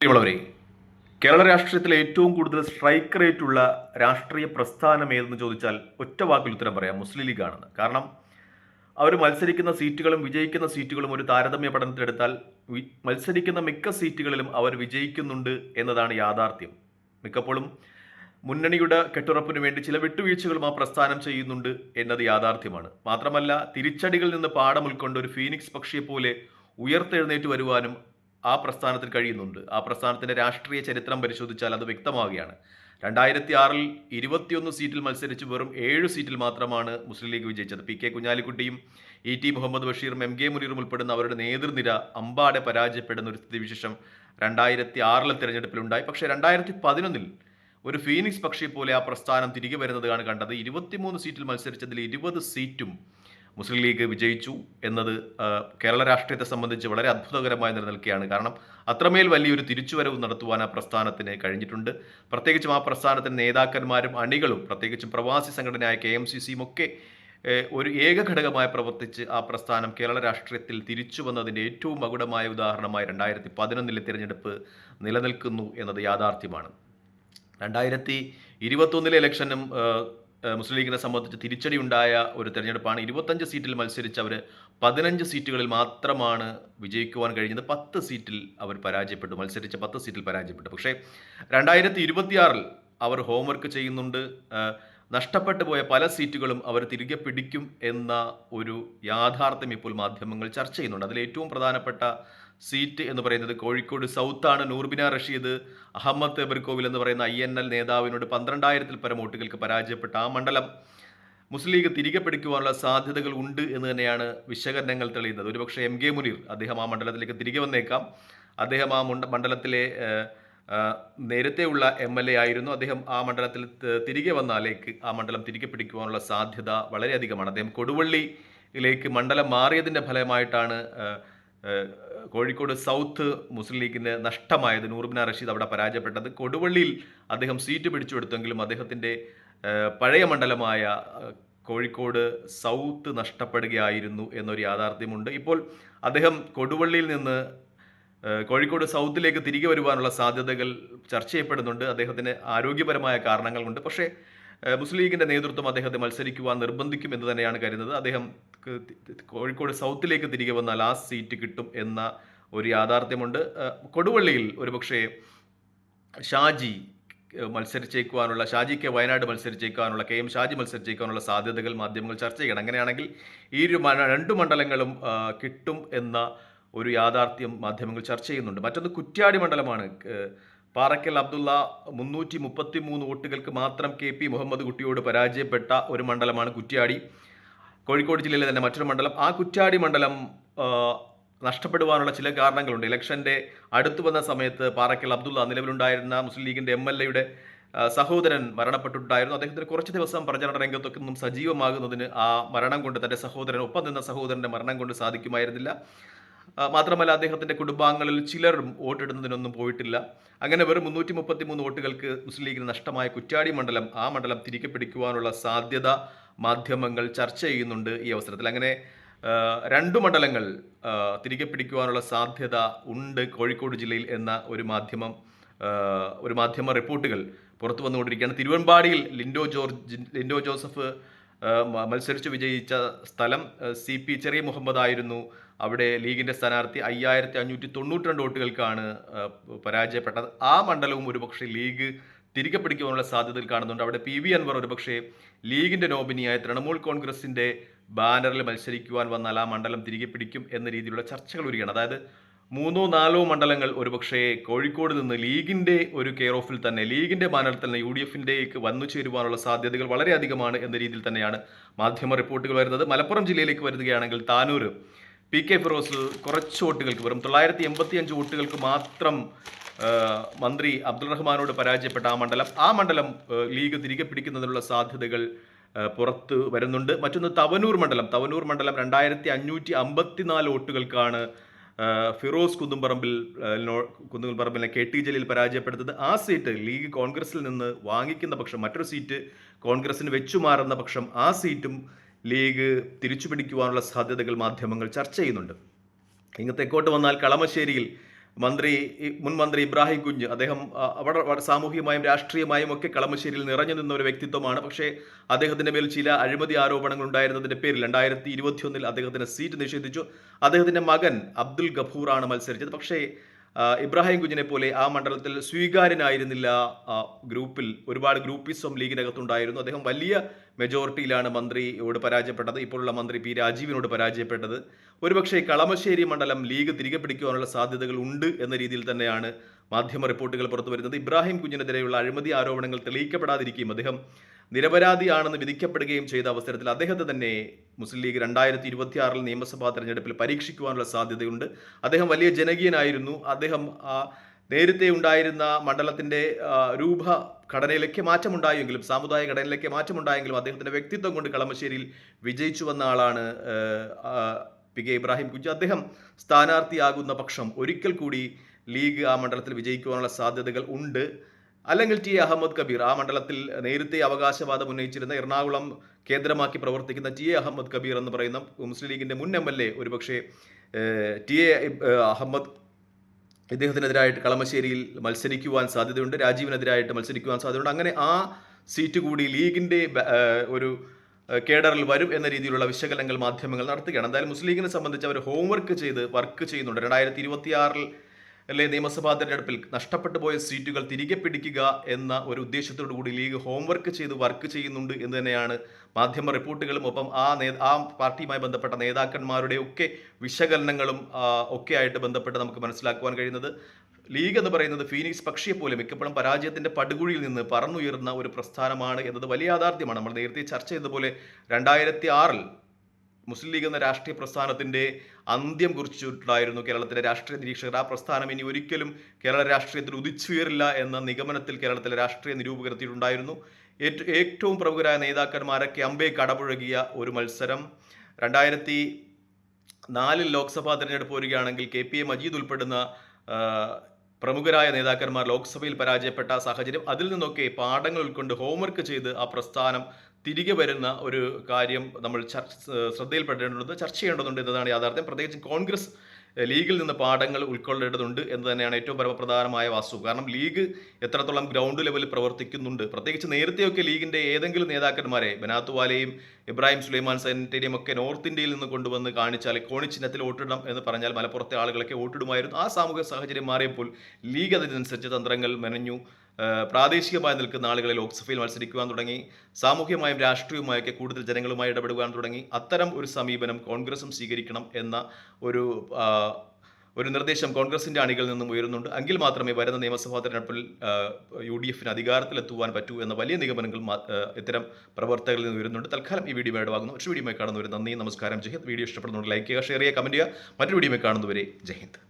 പ്രിയമുള്ളവരെ കേരള രാഷ്ട്രീയത്തിലെ ഏറ്റവും കൂടുതൽ സ്ട്രൈക്ക് റേറ്റ് ഉള്ള രാഷ്ട്രീയ പ്രസ്ഥാനം ഏതെന്ന് ചോദിച്ചാൽ ഒറ്റ വാക്കിൽ ഉത്തരം പറയാം മുസ്ലിം ലീഗാണെന്ന്. കാരണം അവർ മത്സരിക്കുന്ന സീറ്റുകളും വിജയിക്കുന്ന സീറ്റുകളും ഒരു താരതമ്യ പഠനത്തിലെടുത്താൽ മത്സരിക്കുന്ന മിക്ക സീറ്റുകളിലും അവർ വിജയിക്കുന്നുണ്ട് എന്നതാണ് യാഥാർത്ഥ്യം. മിക്കപ്പോഴും മുന്നണിയുടെ കെട്ടുറപ്പിന് വേണ്ടി ചില വിട്ടുവീഴ്ചകളും ആ പ്രസ്ഥാനം ചെയ്യുന്നുണ്ട് എന്നത് യാഥാർത്ഥ്യമാണ്. മാത്രമല്ല തിരിച്ചടികളിൽ നിന്ന് പാഠം ഉൾക്കൊണ്ട് ഒരു ഫീനിക്സ് പക്ഷിയെ പോലെ ഉയർത്തെഴുന്നേറ്റ് വരുവാനും ആ പ്രസ്ഥാനത്തിന് കഴിയുന്നുണ്ട്. ആ പ്രസ്ഥാനത്തിന്റെ രാഷ്ട്രീയ ചരിത്രം പരിശോധിച്ചാൽ അത് വ്യക്തമാവുകയാണ്. രണ്ടായിരത്തി ആറിൽ ഇരുപത്തിയൊന്ന് സീറ്റിൽ മത്സരിച്ച് വെറും ഏഴ് സീറ്റിൽ മാത്രമാണ് മുസ്ലിം ലീഗ് വിജയിച്ചത്. പി കെ കുഞ്ഞാലിക്കുട്ടിയും ഇ ടി മുഹമ്മദ് ബഷീറും എം കെ മുനീറും ഉൾപ്പെടുന്ന അവരുടെ നേതൃനിര അമ്പാടെ പരാജയപ്പെടുന്ന ഒരു സ്ഥിതിവിശേഷം രണ്ടായിരത്തി ആറിലെ തിരഞ്ഞെടുപ്പിലുണ്ടായി പക്ഷേ രണ്ടായിരത്തി പതിനൊന്നിൽ ഒരു ഫീനിക്സ് പക്ഷിയെ പോലെ ആ പ്രസ്ഥാനം തിരികെ വരുന്നതാണ് കണ്ടത്. ഇരുപത്തിമൂന്ന് സീറ്റിൽ മത്സരിച്ചതിൽ ഇരുപത് സീറ്റും മുസ്ലിം ലീഗ് വിജയിച്ചു എന്നത് കേരള രാഷ്ട്രീയത്തെ സംബന്ധിച്ച് വളരെ അത്ഭുതകരമായി നിലനിൽക്കുകയാണ്. കാരണം അത്രമേൽ വലിയൊരു തിരിച്ചുവരവ് നടത്തുവാൻ ആ പ്രസ്ഥാനത്തിന് കഴിഞ്ഞിട്ടുണ്ട്. പ്രത്യേകിച്ചും ആ പ്രസ്ഥാനത്തിന് നേതാക്കന്മാരും അണികളും പ്രത്യേകിച്ചും പ്രവാസി സംഘടനയായ കെ എം സി സിയും ഒക്കെ ഒരു ഏക ഘടകമായി പ്രവർത്തിച്ച് ആ പ്രസ്ഥാനം കേരള രാഷ്ട്രീയത്തിൽ തിരിച്ചു വന്നതിന്റെ ഏറ്റവും മകുടമായ ഉദാഹരണമായി രണ്ടായിരത്തി പതിനൊന്നിലെ തിരഞ്ഞെടുപ്പ് നിലനിൽക്കുന്നു എന്നത് യാഥാർത്ഥ്യമാണ്. രണ്ടായിരത്തി ഇരുപത്തൊന്നിലെ ഇലക്ഷനും മുസ്ലിം ലീഗിനെ സംബന്ധിച്ച് തിരിച്ചടി ഉണ്ടായ ഒരു തെരഞ്ഞെടുപ്പാണ്. ഇരുപത്തഞ്ച് സീറ്റിൽ മത്സരിച്ച് അവർ പതിനഞ്ച് സീറ്റുകളിൽ മാത്രമാണ് വിജയിക്കുവാൻ കഴിഞ്ഞത്. പത്ത് സീറ്റിൽ അവർ പരാജയപ്പെട്ടു. മത്സരിച്ച പത്ത് സീറ്റിൽ പരാജയപ്പെട്ടു. പക്ഷേ രണ്ടായിരത്തി ഇരുപത്തിയാറിൽ അവർ ഹോംവർക്ക് ചെയ്യുന്നുണ്ട്. നഷ്ടപ്പെട്ടു പോയ പല സീറ്റുകളും അവർ തിരികെ പിടിക്കും എന്ന ഒരു യാഥാർത്ഥ്യം ഇപ്പോൾ മാധ്യമങ്ങൾ ചർച്ച ചെയ്യുന്നുണ്ട്. അതിൽ ഏറ്റവും പ്രധാനപ്പെട്ട സീറ്റ് എന്ന് പറയുന്നത് കോഴിക്കോട് സൗത്താണ് നൂർബിന റഷീദ് അഹമ്മദ് തേബർകോവിൽ എന്ന് പറയുന്ന ഐ എൻ എൽ നേതാവിനോട് പന്ത്രണ്ടായിരത്തിൽ പരം വോട്ടുകൾക്ക് പരാജയപ്പെട്ട ആ മണ്ഡലം. മുസ്ലിം ലീഗ് തിരികെ പിടിക്കുവാനുള്ള സാധ്യതകൾ ഉണ്ട് എന്ന് തന്നെയാണ് വിശകലനങ്ങൾ തെളിയുന്നത്. ഒരുപക്ഷെ എം കെ മുനീർ അദ്ദേഹം ആ മണ്ഡലത്തിലേക്ക് തിരികെ വന്നേക്കാം. അദ്ദേഹം ആ മണ്ഡലത്തിലെ നേരത്തെയുള്ള എം എൽ എ ആയിരുന്നു. അദ്ദേഹം ആ മണ്ഡലത്തിൽ തിരികെ വന്നാലേക്ക് ആ മണ്ഡലം തിരികെ പിടിക്കുവാനുള്ള സാധ്യത വളരെയധികമാണ്. അദ്ദേഹം കൊടുവള്ളിയിലേക്ക് മണ്ഡലം മാറിയതിന്റെ ഫലമായിട്ടാണ് കോഴിക്കോട് സൗത്ത് മുസ്ലിം ലീഗിന് നഷ്ടമായത് നൂർബിന റഷീദ് അവിടെ പരാജയപ്പെട്ടത്. കൊടുവള്ളിയിൽ അദ്ദേഹം സീറ്റ് പിടിച്ചെടുത്തെങ്കിലും അദ്ദേഹത്തിന്റെ പഴയ മണ്ഡലമായ കോഴിക്കോട് സൗത്ത് നഷ്ടപ്പെടുകയായിരുന്നു എന്നൊരു യാഥാർത്ഥ്യമുണ്ട്. ഇപ്പോൾ അദ്ദേഹം കൊടുവള്ളിയിൽ നിന്ന് കോഴിക്കോട് സൗത്തിലേക്ക് തിരികെ വരുവാനുള്ള സാധ്യതകൾ ചർച്ച ചെയ്യപ്പെടുന്നുണ്ട്. അദ്ദേഹത്തിന് ആരോഗ്യപരമായ കാരണങ്ങൾ കൊണ്ട് പക്ഷേ മുസ്ലിം ലീഗിന്റെ നേതൃത്വം അദ്ദേഹത്തെ മത്സരിക്കുവാൻ നിർബന്ധിക്കും എന്ന് തന്നെയാണ് കരുതുന്നത്. അദ്ദേഹം കോഴിക്കോട് സൗത്തിലേക്ക് തിരികെ വന്നാൽ ആ സീറ്റ് കിട്ടും എന്ന ഒരു യാഥാർത്ഥ്യമുണ്ട്. കൊടുവള്ളിയിൽ ഒരുപക്ഷേ ഷാജി മത്സരിച്ചേക്കുവാനുള്ള ഷാജി കെ വയനാട് മത്സരിച്ചേക്കാനുള്ള കെ എം ഷാജി മത്സരിച്ചേക്കാനുള്ള സാധ്യതകൾ മാധ്യമങ്ങൾ ചർച്ച ചെയ്യണം. അങ്ങനെയാണെങ്കിൽ ഈ ഒരു രണ്ടു മണ്ഡലങ്ങളും കിട്ടും എന്ന ഒരു യാഥാർത്ഥ്യം മാധ്യമങ്ങൾ ചർച്ച ചെയ്യുന്നുണ്ട്. മറ്റൊന്ന് കുറ്റ്യാടി മണ്ഡലമാണ്. പാറക്കൽ അബ്ദുള്ള മുന്നൂറ്റി മുപ്പത്തി മൂന്ന് വോട്ടുകൾക്ക് മാത്രം കെ പി മുഹമ്മദ് കുട്ടിയോട് പരാജയപ്പെട്ട ഒരു മണ്ഡലമാണ് കുറ്റ്യാടി. കോഴിക്കോട് ജില്ലയിലെ തന്നെ മറ്റൊരു മണ്ഡലം. ആ കുറ്റ്യാടി മണ്ഡലം നഷ്ടപ്പെടുവാനുള്ള ചില കാരണങ്ങളുണ്ട്. ഇലക്ഷന്റെ അടുത്തു വന്ന സമയത്ത് പാറക്കൽ അബ്ദുള്ള നിലവിലുണ്ടായിരുന്ന മുസ്ലിം ലീഗിന്റെ എം എൽ എയുടെ സഹോദരൻ മരണപ്പെട്ടിട്ടുണ്ടായിരുന്നു. അദ്ദേഹത്തിന് കുറച്ച് ദിവസം പ്രചരണ രംഗത്തൊക്കെ നിന്നും സജീവമാകുന്നതിന് ആ മരണം കൊണ്ട് തന്റെ സഹോദരൻ ഒപ്പം നിന്ന സഹോദരന്റെ മരണം കൊണ്ട് സാധിക്കുമായിരുന്നില്ല. മാത്രമല്ല അദ്ദേഹത്തിന്റെ കുടുംബാംഗങ്ങളിൽ ചിലരും വോട്ടിടുന്നതിനൊന്നും പോയിട്ടില്ല. അങ്ങനെ വെറും മുന്നൂറ്റി മുപ്പത്തി മൂന്ന് വോട്ടുകൾക്ക് മുസ്ലിം ലീഗിന് നഷ്ടമായ കുറ്റാടി മണ്ഡലം ആ മണ്ഡലം തിരികെ പിടിക്കുവാനുള്ള സാധ്യത മാധ്യമങ്ങൾ ചർച്ച ചെയ്യുന്നുണ്ട് ഈ അവസരത്തിൽ. അങ്ങനെ രണ്ട് മണ്ഡലങ്ങൾ തിരികെ പിടിക്കുവാനുള്ള സാധ്യത ഉണ്ട് കോഴിക്കോട് ജില്ലയിൽ എന്ന ഒരു മാധ്യമം ഒരു മാധ്യമ റിപ്പോർട്ടുകൾ പുറത്തു വന്നുകൊണ്ടിരിക്കുകയാണ് തിരുവമ്പാടിയിൽ ലിൻഡോ ജോർജ് ലിൻഡോ ജോസഫ് മത്സരിച്ച് വിജയിച്ച സ്ഥലം സി പി ചെറിയ മുഹമ്മദ് ആയിരുന്നു. അവിടെ ലീഗിന്റെ സ്ഥാനാർത്ഥി അയ്യായിരത്തി അഞ്ഞൂറ്റി തൊണ്ണൂറ്റി രണ്ട് വോട്ടുകൾക്കാണ് പരാജയപ്പെട്ടത്. ആ മണ്ഡലവും ഒരുപക്ഷെ ലീഗ് തിരികെ പിടിക്കുവാനുള്ള സാധ്യതയിൽ കാണുന്നുണ്ട്. അവിടെ പി വി അൻവർ ഒരുപക്ഷെ ലീഗിന്റെ നോമിനിയായ തൃണമൂൽ കോൺഗ്രസിന്റെ ബാനറിൽ മത്സരിക്കുവാൻ വന്നാൽ ആ മണ്ഡലം തിരികെ പിടിക്കും എന്ന രീതിയിലുള്ള ചർച്ചകൾ വരികയാണ്. അതായത് മൂന്നോ നാലോ മണ്ഡലങ്ങൾ ഒരുപക്ഷെ കോഴിക്കോട് നിന്ന് ലീഗിന്റെ ഒരു കെയർ ഓഫിൽ തന്നെ ലീഗിന്റെ ബാനറിൽ തന്നെ യു ഡി എഫിന്റേക്ക് വന്നു ചേരുവാനുള്ള സാധ്യതകൾ വളരെയധികമാണ് എന്ന രീതിയിൽ തന്നെയാണ് മാധ്യമ റിപ്പോർട്ടുകൾ വരുന്നത്. മലപ്പുറം ജില്ലയിലേക്ക് വരികയാണെങ്കിൽ താനൂർ പി കെ ഫിറോസിൽ കുറച്ച് വോട്ടുകൾക്ക് വെറും തൊള്ളായിരത്തി എൺപത്തി അഞ്ച് വോട്ടുകൾക്ക് മാത്രം മന്ത്രി അബ്ദുൾ റഹ്മാനോട് പരാജയപ്പെട്ട ആ മണ്ഡലം. ആ മണ്ഡലം ലീഗ് തിരികെ പിടിക്കുന്നതിനുള്ള സാധ്യതകൾ പുറത്ത് വരുന്നുണ്ട്. മറ്റൊന്ന് തവനൂർ മണ്ഡലം. തവനൂർ മണ്ഡലം രണ്ടായിരത്തി അഞ്ഞൂറ്റി അമ്പത്തിനാല് വോട്ടുകൾക്കാണ് ഫിറോസ് കുന്നുംപറമ്പിൽ കുന്നുംപറമ്പിലെ കെ ടി ജലീൽ പരാജയപ്പെടുത്തത് ആ സീറ്റ് ലീഗ് കോൺഗ്രസിൽ നിന്ന് വാങ്ങിക്കുന്ന പക്ഷം മറ്റൊരു സീറ്റ് കോൺഗ്രസിന് വെച്ചുമാറുന്ന പക്ഷം ആ സീറ്റും ലീഗ് തിരിച്ചു പിടിക്കുവാനുള്ള സാധ്യതകൾ മാധ്യമങ്ങൾ ചർച്ച ചെയ്യുന്നുണ്ട്. ഇങ്ങ് തെക്കോട്ട് വന്നാൽ കളമശ്ശേരിയിൽ മന്ത്രി മുൻ മന്ത്രി ഇബ്രാഹിം കുഞ്ഞ് അദ്ദേഹം അവിടെ സാമൂഹികമായും രാഷ്ട്രീയമായും ഒക്കെ കളമശ്ശേരിയിൽ നിറഞ്ഞു നിന്ന ഒരു വ്യക്തിത്വമാണ്. പക്ഷേ അദ്ദേഹത്തിന്റെ മേൽ ചില അഴിമതി ആരോപണങ്ങൾ ഉണ്ടായിരുന്നതിന്റെ പേരിൽ രണ്ടായിരത്തി ഇരുപത്തിയൊന്നിൽ അദ്ദേഹത്തിന് സീറ്റ് നിഷേധിച്ചു. അദ്ദേഹത്തിന്റെ മകൻ അബ്ദുൽ ഗഫൂറാണ് മത്സരിച്ചത്. പക്ഷേ ഇബ്രാഹിം കുഞ്ഞിനെ പോലെ ആ മണ്ഡലത്തിൽ സ്വീകാര്യനായിരുന്നില്ല ഗ്രൂപ്പിൽ ഒരുപാട് ഗ്രൂപ്പിസം ലീഗിനകത്തുണ്ടായിരുന്നു. അദ്ദേഹം വലിയ മെജോറിറ്റിയിലാണ് മന്ത്രിയോട് പരാജയപ്പെട്ടത്. ഇപ്പോഴുള്ള മന്ത്രി പി രാജീവിനോട് പരാജയപ്പെട്ടത്. ഒരുപക്ഷെ കളമശ്ശേരി മണ്ഡലം ലീഗ് തിരികെ പിടിക്കുവാനുള്ള സാധ്യതകൾ ഉണ്ട് എന്ന രീതിയിൽ തന്നെയാണ് മാധ്യമ റിപ്പോർട്ടുകൾ പുറത്തു വരുന്നത് ഇബ്രാഹിം കുഞ്ഞിനെതിരെയുള്ള അഴിമതി ആരോപണങ്ങൾ തെളിയിക്കപ്പെടാതിരിക്കുകയും അദ്ദേഹം നിരപരാധിയാണെന്ന് വിധിക്കപ്പെടുകയും ചെയ്ത അവസരത്തിൽ അദ്ദേഹത്തെ തന്നെ മുസ്ലിം ലീഗ് രണ്ടായിരത്തി ഇരുപത്തിയാറിൽ നിയമസഭാ തെരഞ്ഞെടുപ്പിൽ പരീക്ഷിക്കുവാനുള്ള സാധ്യതയുണ്ട്. അദ്ദേഹം വലിയ ജനകീയനായിരുന്നു. അദ്ദേഹം നേരത്തെ ഉണ്ടായിരുന്ന മണ്ഡലത്തിന്റെ രൂപ ഘടനയിലേക്ക് മാറ്റമുണ്ടായെങ്കിലും സാമുദായിക ഘടനയിലേക്ക് മാറ്റമുണ്ടായെങ്കിലും അദ്ദേഹത്തിന്റെ വ്യക്തിത്വം കൊണ്ട് കളമശ്ശേരിയിൽ വിജയിച്ചു വന്ന ആളാണ് പി കെ ഇബ്രാഹിം കുഞ്ചു. അദ്ദേഹം സ്ഥാനാർത്ഥിയാകുന്ന പക്ഷം ഒരിക്കൽ കൂടി ലീഗ് ആ മണ്ഡലത്തിൽ വിജയിക്കുവാനുള്ള സാധ്യതകൾ ഉണ്ട്. അല്ലെങ്കിൽ ടി അഹമ്മദ് കബീർ ആ മണ്ഡലത്തിൽ നേരത്തെ അവകാശവാദം ഉന്നയിച്ചിരുന്ന എറണാകുളം കേന്ദ്രമാക്കി പ്രവർത്തിക്കുന്ന ടി എ അഹമ്മദ് കബീർ എന്ന് പറയുന്ന മുസ്ലിം ലീഗിന്റെ മുൻ എം എൽ എ ഒരുപക്ഷെ ടി എ അഹമ്മദ് ഇദ്ദേഹത്തിനെതിരായിട്ട് കളമശ്ശേരിയിൽ മത്സരിക്കുവാൻ സാധ്യതയുണ്ട് രാജീവിനെതിരായിട്ട് മത്സരിക്കുവാൻ സാധ്യതയുണ്ട്. അങ്ങനെ ആ സീറ്റ് കൂടി ലീഗിന്റെ ഒരു കേഡറിൽ വരും എന്ന രീതിയിലുള്ള വിശകലനങ്ങൾ മാധ്യമങ്ങൾ നടത്തുകയാണ്. എന്തായാലും മുസ്ലിം ലീഗിനെ സംബന്ധിച്ച് അവർ ഹോംവർക്ക് ചെയ്ത് വർക്ക് ചെയ്യുന്നുണ്ട്. രണ്ടായിരത്തി ഇരുപത്തിയാറിൽ അല്ലെ നിയമസഭാ തെരഞ്ഞെടുപ്പിൽ നഷ്ടപ്പെട്ടു പോയ സീറ്റുകൾ തിരികെ പിടിക്കുക എന്ന ഒരു ഉദ്ദേശത്തോടു കൂടി ലീഗ് ഹോംവർക്ക് ചെയ്ത് വർക്ക് ചെയ്യുന്നുണ്ട് എന്ന് തന്നെയാണ് മാധ്യമ റിപ്പോർട്ടുകളും. ഒപ്പം ആ നേ ആ പാർട്ടിയുമായി ബന്ധപ്പെട്ട നേതാക്കന്മാരുടെ ഒക്കെ വിശകലനങ്ങളും ഒക്കെ ആയിട്ട് ബന്ധപ്പെട്ട് നമുക്ക് മനസ്സിലാക്കുവാൻ കഴിയുന്നത് ലീഗ് എന്ന് പറയുന്നത് ഫീനിക്സ് പക്ഷിയെ പോലെ മിക്കപ്പോഴും പരാജയത്തിന്റെ പടുകുഴിയിൽ നിന്ന് പറന്നുയർന്ന ഒരു പ്രസ്ഥാനമാണ് എന്നത് വലിയ യാഥാർത്ഥ്യമാണ്. നമ്മൾ നേരത്തെ ചർച്ച ചെയ്തതുപോലെ രണ്ടായിരത്തി ആറിൽ മുസ്ലിം ലീഗ് എന്ന രാഷ്ട്രീയ പ്രസ്ഥാനത്തിന്റെ അന്ത്യം കുറിച്ചിട്ടുണ്ടായിരുന്നു കേരളത്തിലെ രാഷ്ട്രീയ നിരീക്ഷകർ. ആ പ്രസ്ഥാനം ഇനി ഒരിക്കലും കേരള രാഷ്ട്രീയത്തിൽ ഉദിച്ചുയരില്ല എന്ന നിഗമനത്തിൽ കേരളത്തിലെ രാഷ്ട്രീയ നിരൂപകർ എത്തിയിട്ടുണ്ടായിരുന്നു ഏറ്റവും പ്രമുഖരായ നേതാക്കന്മാരൊക്കെ അമ്പേ കടപുഴകിയ ഒരു മത്സരം. രണ്ടായിരത്തി നാലിൽ ലോക്സഭാ തെരഞ്ഞെടുപ്പ് വരികയാണെങ്കിൽ കെ പി എ മജീദ് ഉൾപ്പെടുന്ന പ്രമുഖരായ നേതാക്കന്മാർ ലോക്സഭയിൽ പരാജയപ്പെട്ട സാഹചര്യം. അതിൽ നിന്നൊക്കെ പാഠങ്ങൾ ഉൾക്കൊണ്ട് ഹോംവർക്ക് ചെയ്ത് ആ പ്രസ്ഥാനം തിരികെ വരുന്ന ഒരു കാര്യം നമ്മൾ ചർച്ച ശ്രദ്ധയിൽപ്പെടേണ്ടതുണ്ട് ചർച്ച ചെയ്യേണ്ടതുണ്ട് എന്നതാണ് യാഥാർത്ഥ്യം. പ്രത്യേകിച്ച് കോൺഗ്രസ് ലീഗിൽ നിന്ന് പാഠങ്ങൾ ഉൾക്കൊള്ളേണ്ടതുണ്ട് എന്ന് തന്നെയാണ് ഏറ്റവും പരമപ്രധാനമായ വാസ്തു കാരണം ലീഗ് എത്രത്തോളം ഗ്രൗണ്ട് ലെവലിൽ പ്രവർത്തിക്കുന്നുണ്ട്. പ്രത്യേകിച്ച് നേരത്തെയൊക്കെ ലീഗിന്റെ ഏതെങ്കിലും നേതാക്കന്മാരെ ബനാത്ത് വാലയും ഇബ്രാഹിം സുലൈമാൻ സെനറ്റേരിയം ഒക്കെ നോർത്ത് ഇന്ത്യയിൽ നിന്ന് കൊണ്ടുവന്ന് കാണിച്ചാൽ കോണി ചിഹ്നത്തിൽ വോട്ടിടണം എന്ന് പറഞ്ഞാൽ മലപ്പുറത്തെ ആളുകളൊക്കെ വോട്ടിടുമായിരുന്നു. ആ സാമൂഹിക സാഹചര്യം മാറിയപ്പോൾ ലീഗ് അതിനനുസരിച്ച് തന്ത്രങ്ങൾ മെനഞ്ഞു. പ്രാദേശികമായി നിൽക്കുന്ന ആളുകളെ ലോക്സഭയിൽ മത്സരിക്കുവാൻ തുടങ്ങി. സാമൂഹ്യമായും രാഷ്ട്രീയവുമായൊക്കെ കൂടുതൽ ജനങ്ങളുമായി ഇടപെടുവാൻ തുടങ്ങി. അത്തരം ഒരു സമീപനം കോൺഗ്രസും സ്വീകരിക്കണം എന്ന ഒരു ഒരു നിർദ്ദേശം കോൺഗ്രസിന്റെ അണികളിൽ നിന്നും ഉയരുന്നുണ്ട്. എങ്കിൽ മാത്രമേ വരുന്ന നിയമസഭാ തെരഞ്ഞെടുപ്പിൽ യു ഡി എഫിന് അധികാരത്തിലെത്തുവാൻ പറ്റൂ എന്ന വലിയ നിഗമനങ്ങൾ ഇത്തരം പ്രവർത്തകരിൽ നിന്ന് ഉയരുന്നുണ്ട്. തൽക്കാലം ഈ വീഡിയോ ഇടവാകുന്നു മറ്റൊരു വീഡിയോ കാണുന്നവരെ നന്ദി. നമസ്കാരം. ജയ്ഹിന്ദ് വീഡിയോ ഇഷ്ടപ്പെടുന്നുണ്ട് ലൈക്ക് ചെയ്യുക ഷെയർ ചെയ്യുക കമന്റ് ചെയ്യുക. മറ്റൊരു വീഡിയോ കാണുന്നവരെ ജയ്ഹിന്ദ്